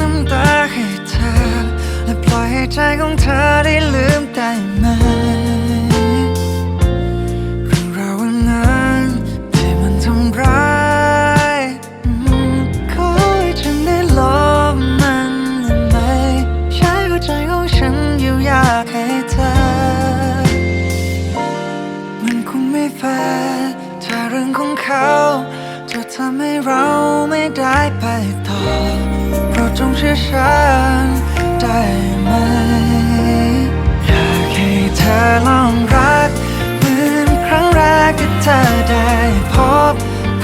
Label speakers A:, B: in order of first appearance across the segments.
A: น้ำตาให้เธอ และปล่อยให้ใจของเธอได้ลืมได้ไหมเรื่ราววันนั้นที่มันทำร้ายขอให้ฉันได้ลบมันได้ไหมใช้หัวใจของฉันอยู่ยากให้เธอ มันคงไม่แฟร์เรื่องของเขาจะทำให้เราไม่ได้ไปต่อ จงเชื่อฉันได้ไหม อยากให้เธอลองรัก เหมือนครั้งแรกที่เธอได้พบ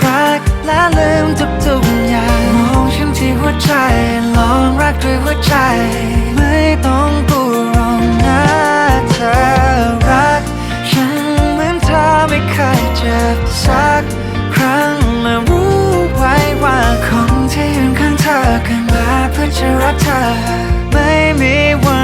A: รักและลืมทุกๆอย่างมองฉันที่หัวใจลองรักด้วยหัวใจ ฉันรักเธอไม่มีวัน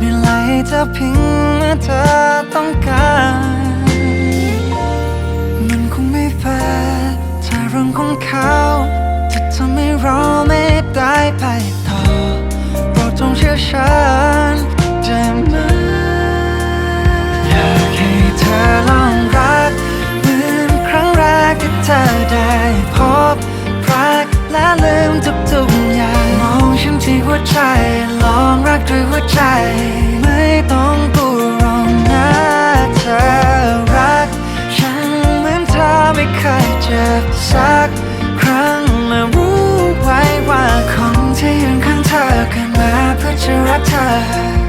A: มีไหลเธอเพิงเมื่อเธอต้องการ มันคงไม่แฟร์ถ้าเรื่องของเขาจะทำให้เราไม่ได้ไปต่อโปรดจงเชื่อฉันได้ไหมอยากให้เธอลองรักเหมือนครั้งแรกที่เธอได้พบรักและลืมทุกๆอย่างมองฉันที่หัวใจ องรักด้วยหัวใจ ไม่ต้องกลัรองนะเธอรัก ฉันเหมือนเธอไม่เคยเจ็บสักครั้งและรู้ไว้ว่าคงที่ยืนข้างเธอเกิดมาเพื่อจะรักเธอ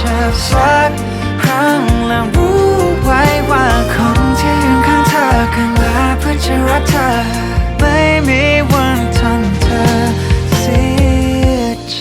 A: จะสักครั้งและรู้ไว้ว่าคนที่ยืนข้างเธอกันมาเพื่อจะรักเธอ ไม่มีวันทำเธอเสียใจ